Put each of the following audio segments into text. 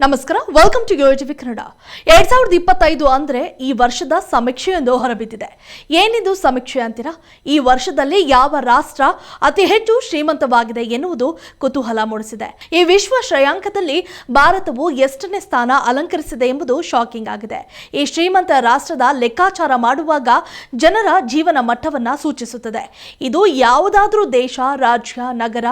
ನಮಸ್ಕಾರ welcome to ಯೋಜಿವಿ Kannada ಎರಡ್ ಸಾವಿರದ ಇಪ್ಪತ್ತೈದು ಅಂದ್ರೆ ಈ ವರ್ಷದ ಸಮೀಕ್ಷೆಯೊಂದು ಹೊರಬಿದ್ದಿದೆ. ಏನಿದು ಸಮೀಕ್ಷೆ ಅಂತೀರಾ? ಈ ವರ್ಷದಲ್ಲಿ ಯಾವ ರಾಷ್ಟ್ರ ಅತಿ ಹೆಚ್ಚು ಶ್ರೀಮಂತವಾಗಿದೆ ಎನ್ನುವುದು ಕುತೂಹಲ ಮೂಡಿಸಿದೆ. ಈ ವಿಶ್ವ ಶ್ರೇಯಾಂಕದಲ್ಲಿ ಭಾರತವು ಎಷ್ಟನೇ ಸ್ಥಾನ ಅಲಂಕರಿಸಿದೆ ಎಂಬುದು ಶಾಕಿಂಗ್ ಆಗಿದೆ. ಈ ಶ್ರೀಮಂತ ರಾಷ್ಟ್ರದ ಲೆಕ್ಕಾಚಾರ ಮಾಡುವಾಗ ಜನರ ಜೀವನ ಮಟ್ಟವನ್ನ ಸೂಚಿಸುತ್ತದೆ. ಇದು ಯಾವುದಾದ್ರೂ ದೇಶ, ರಾಜ್ಯ, ನಗರ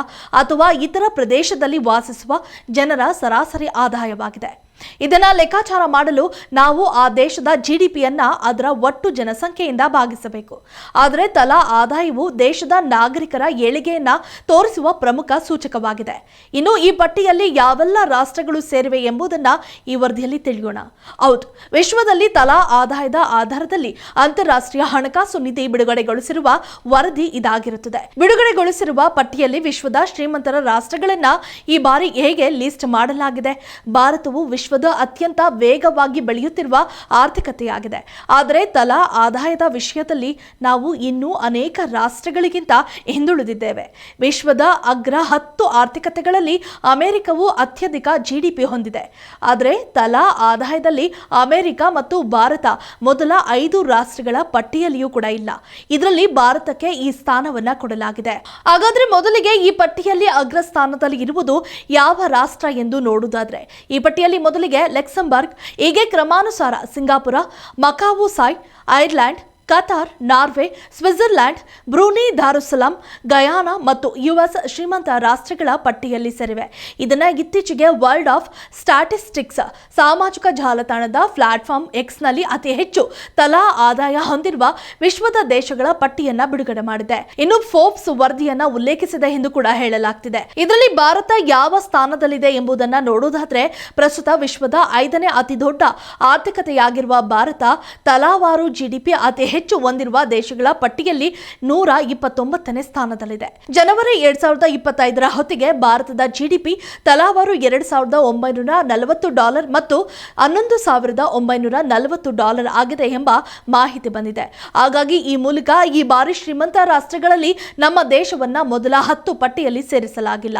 ಅಥವಾ ಇತರ ಪ್ರದೇಶದಲ್ಲಿ ವಾಸಿಸುವ ಜನರ ಸರಾಸರಿ ಆದಾಯವಾಗಿದೆ ಇದನ್ನ ಲೆಕ್ಕಾಚಾರ ಮಾಡಲು ನಾವು ಆ ದೇಶದ ಜಿಡಿಪಿಯನ್ನ ಅದರ ಒಟ್ಟು ಜನಸಂಖ್ಯೆಯಿಂದ ಭಾಗಿಸಬೇಕು. ಆದರೆ ತಲಾ ಆದಾಯವು ದೇಶದ ನಾಗರಿಕರ ಏಳಿಗೆಯನ್ನ ತೋರಿಸುವ ಪ್ರಮುಖ ಸೂಚಕವಾಗಿದೆ. ಇನ್ನು ಈ ಪಟ್ಟಿಯಲ್ಲಿ ಯಾವೆಲ್ಲ ರಾಷ್ಟ್ರಗಳು ಸೇರಿವೆ ಎಂಬುದನ್ನ ಈ ವರದಿಯಲ್ಲಿ ತಿಳಿಯೋಣ. ಹೌದು, ವಿಶ್ವದಲ್ಲಿ ತಲಾ ಆದಾಯದ ಆಧಾರದಲ್ಲಿ ಅಂತಾರಾಷ್ಟ್ರೀಯ ಹಣಕಾಸು ನಿಧಿ ಬಿಡುಗಡೆಗೊಳಿಸಿರುವ ವರದಿ ಇದಾಗಿರುತ್ತದೆ. ಬಿಡುಗಡೆಗೊಳಿಸಿರುವ ಪಟ್ಟಿಯಲ್ಲಿ ವಿಶ್ವದ ಶ್ರೀಮಂತರ ರಾಷ್ಟ್ರಗಳನ್ನ ಈ ಬಾರಿ ಹೇಗೆ ಲಿಸ್ಟ್ ಮಾಡಲಾಗಿದೆ? ಭಾರತವು ವಿಶ್ವದ ಅತ್ಯಂತ ವೇಗವಾಗಿ ಬೆಳೆಯುತ್ತಿರುವ ಆರ್ಥಿಕತೆಯಾಗಿದೆ. ಆದರೆ ತಲಾ ಆದಾಯದ ವಿಷಯದಲ್ಲಿ ನಾವು ಇನ್ನೂ ಅನೇಕ ರಾಷ್ಟ್ರಗಳಿಗಿಂತ ಹಿಂದುಳಿದಿದ್ದೇವೆ. ವಿಶ್ವದ ಅಗ್ರ ಹತ್ತು ಆರ್ಥಿಕತೆಗಳಲ್ಲಿ ಅಮೆರಿಕವು ಅತ್ಯಧಿಕ ಜಿಡಿಪಿ ಹೊಂದಿದೆ. ಆದರೆ ತಲಾ ಆದಾಯದಲ್ಲಿ ಅಮೆರಿಕ ಮತ್ತು ಭಾರತ ಮೊದಲ ಐದು ರಾಷ್ಟ್ರಗಳ ಪಟ್ಟಿಯಲ್ಲಿಯೂ ಕೂಡ ಇಲ್ಲ. ಇದರಲ್ಲಿ ಭಾರತಕ್ಕೆ ಈ ಸ್ಥಾನವನ್ನ ಕೊಡಲಾಗಿದೆ. ಹಾಗಾದ್ರೆ ಮೊದಲಿಗೆ ಈ ಪಟ್ಟಿಯಲ್ಲಿ ಅಗ್ರ ಸ್ಥಾನದಲ್ಲಿ ಇರುವುದು ಯಾವ ರಾಷ್ಟ್ರ ಎಂದು ನೋಡುವುದಾದ್ರೆ ಈ ಪಟ್ಟಿಯಲ್ಲಿ ಮೊದಲಿಗೆ ಲೆಕ್ಸಂಬರ್ಗ್ ಹೀಗೆ ಕ್ರಮಾನುಸಾರ ಸಿಂಗಾಪುರ ಮಕಾವು ಸಾಯ್ Ireland Qatar, Norway, Switzerland, Brunei Darussalam Guyana ಮತ್ತು ಯುಎಸ್ ಶ್ರೀಮಂತ ರಾಷ್ಟ್ರಗಳ ಪಟ್ಟಿಯಲ್ಲಿ ಸೇರಿವೆ. ಇದನ್ನ ಇತ್ತೀಚೆಗೆ ವರ್ಲ್ಡ್ ಆಫ್ ಸ್ಟಾಟಿಸ್ಟಿಕ್ಸ್ ಸಾಮಾಜಿಕ ಜಾಲತಾಣದ ಪ್ಲಾಟ್ಫಾರ್ಮ್ ಎಕ್ಸ್ನಲ್ಲಿ ಅತಿ ಹೆಚ್ಚು ತಲಾ ಆದಾಯ ಹೊಂದಿರುವ ವಿಶ್ವದ ದೇಶಗಳ ಪಟ್ಟಿಯನ್ನ ಬಿಡುಗಡೆ ಮಾಡಿದೆ. ಇನ್ನು ಫೋರ್ಬ್ಸ್ ವರದಿಯನ್ನ ಉಲ್ಲೇಖಿಸಿದೆ ಎಂದು ಕೂಡ ಹೇಳಲಾಗ್ತಿದೆ. ಇದರಲ್ಲಿ ಭಾರತ ಯಾವ ಸ್ಥಾನದಲ್ಲಿದೆ ಎಂಬುದನ್ನ ನೋಡುವುದಾದ್ರೆ, ಪ್ರಸ್ತುತ ವಿಶ್ವದ ಐದನೇ ಅತಿ ದೊಡ್ಡ ಆರ್ಥಿಕತೆಯಾಗಿರುವ ಭಾರತ ತಲಾವಾರು ಜಿಡಿಪಿ ಅತಿ ಹೆಚ್ಚು ಹೊಂದಿರುವ ದೇಶಗಳ ಪಟ್ಟಿಯಲ್ಲಿ ನೂರ ಇಪ್ಪತ್ತೊಂಬತ್ತನೇ ಸ್ಥಾನದಲ್ಲಿದೆ. ಜನವರಿ ಎರಡ್ ಸಾವಿರದ ಇಪ್ಪತ್ತೈದರ ಹೊತ್ತಿಗೆ ಭಾರತದ ಜಿಡಿಪಿ ತಲಾವಾರು ಎರಡ್ ಸಾವಿರದ ಒಂಬೈನೂರ ನಲವತ್ತು ಡಾಲರ್ ಮತ್ತು ಹನ್ನೊಂದು ಸಾವಿರದ ಒಂಬೈನೂರ ನಲವತ್ತು ಡಾಲರ್ ಆಗಿದೆ ಎಂಬ ಮಾಹಿತಿ ಬಂದಿದೆ. ಹಾಗಾಗಿ ಈ ಮೂಲಕ ಈ ಬಾರಿ ಶ್ರೀಮಂತ ರಾಷ್ಟ್ರಗಳಲ್ಲಿ ನಮ್ಮ ದೇಶವನ್ನ ಮೊದಲ ಹತ್ತು ಪಟ್ಟಿಯಲ್ಲಿ ಸೇರಿಸಲಾಗಿಲ್ಲ.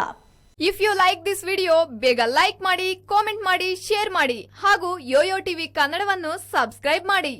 If you like this video ಬೇಗ ಲೈಕ್ ಮಾಡಿ ಕಾಮೆಂಟ್ ಮಾಡಿ ಶೇರ್ ಮಾಡಿ ಹಾಗೂ ಯೋಯೋ ಟಿವಿ ಕನ್ನಡವನ್ನು ಸಬ್ಸ್ಕ್ರೈಬ್ ಮಾಡಿ.